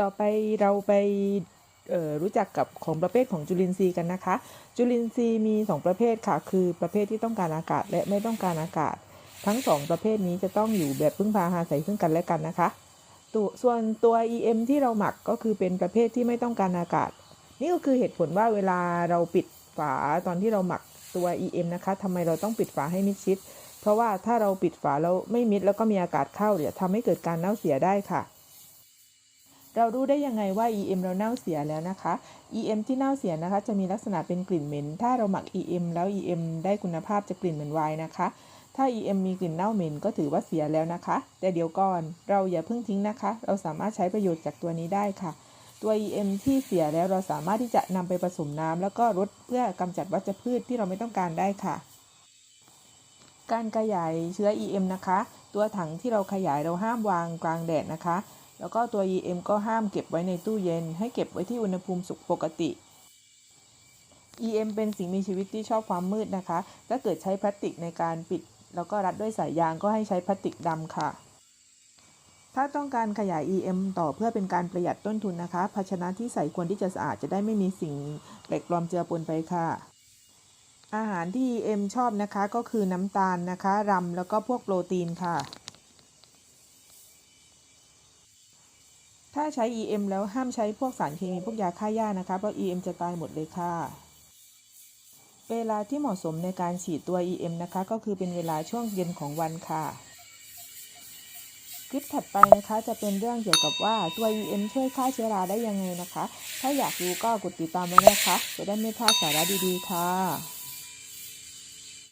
ต่อไปเราไปรู้จักกับของประเภทของจุลินทรีย์กันนะคะ จุลินทรีย์มี 2 ประเภทค่ะ คือประเภทที่ต้องการอากาศและไม่ต้องการอากาศ ทั้ง 2 ประเภทนี้จะต้องอยู่แบบพึ่งพาอาศัยซึ่งกันและกันนะคะตัวส่วนตัว EM ที่เราหมักก็คือเป็นประเภทที่ไม่ต้องการอากาศ นี่ก็คือเหตุผลว่าเวลาเราปิดฝาตอนที่เราหมักตัว EM นะคะทำไมเราต้องปิดฝาให้มิดชิด เพราะว่าถ้าเราปิดฝาแล้วไม่มิดแล้วก็มีอากาศเข้าเดี๋ยวทำให้เกิดการเน่าเสียได้ค่ะ เรารู้ได้ยังไงว่า EM เราเน่าเสียแล้วนะคะ EM ที่เน่าเสียนะคะ จะมีลักษณะเป็นกลิ่นเหม็น ถ้าเราหมัก EM แล้ว EM ได้คุณภาพจะกลิ่นเหมือนไวน์นะคะ ถ้า EM มีกลิ่นเน่าเหม็นก็ถือว่าเสียแล้วนะคะ แต่เดี๋ยวก่อนเราอย่าเพิ่งทิ้งนะคะ เราสามารถใช้ประโยชน์จากตัวนี้ได้ค่ะ ตัว EM ที่เสียแล้วเราสามารถที่จะนำไปผสมน้ำแล้วก็รดเพื่อกำจัดวัชพืชที่เราไม่ต้องการได้ค่ะ การขยายเชื้อ EM นะคะ ตัวถังที่เราขยายเราห้ามวางกลางแดดนะคะ แล้วก็ตัว EM ก็ห้ามเก็บไว้ในตู้เย็น ให้เก็บไว้ที่อุณหภูมิสุขปกติ EM เป็นสิ่งมีชีวิตที่ชอบความมืดนะคะ ถ้าเกิดใช้พลาสติกในการปิด แล้วก็รัดด้วยสายยางก็ให้ใช้พลาสติกดำค่ะ ถ้าต้องการขยาย EM ต่อเพื่อเป็นการประหยัดต้นทุนนะคะ ภาชนะที่ใส่ควรที่จะสะอาดจะได้ไม่มีสิ่งแปลกปลอมเจือปนไปค่ะ อาหารที่ EM ชอบนะคะก็คือน้ำตาลนะคะรำแล้วก็พวกโปรตีนค่ะ ถ้าใช้ EM แล้วห้ามใช้พวกสารเคมีพวกยาฆ่าหญ้านะคะเพราะ EM จะตายหมดเลยค่ะ เวลาที่เหมาะสมในการฉีดตัว EM นะคะ ก็คือเป็นเวลาช่วงเย็นของวันค่ะคลิปถัดไปนะคะจะเป็นเรื่องเกี่ยวกับว่าตัว EM ช่วยฆ่าเชื้อราได้ยังไงนะคะ ถ้าอยากรู้ก็กดติดตามไว้นะคะ จะได้ไม่พลาดสาระดีๆค่ะ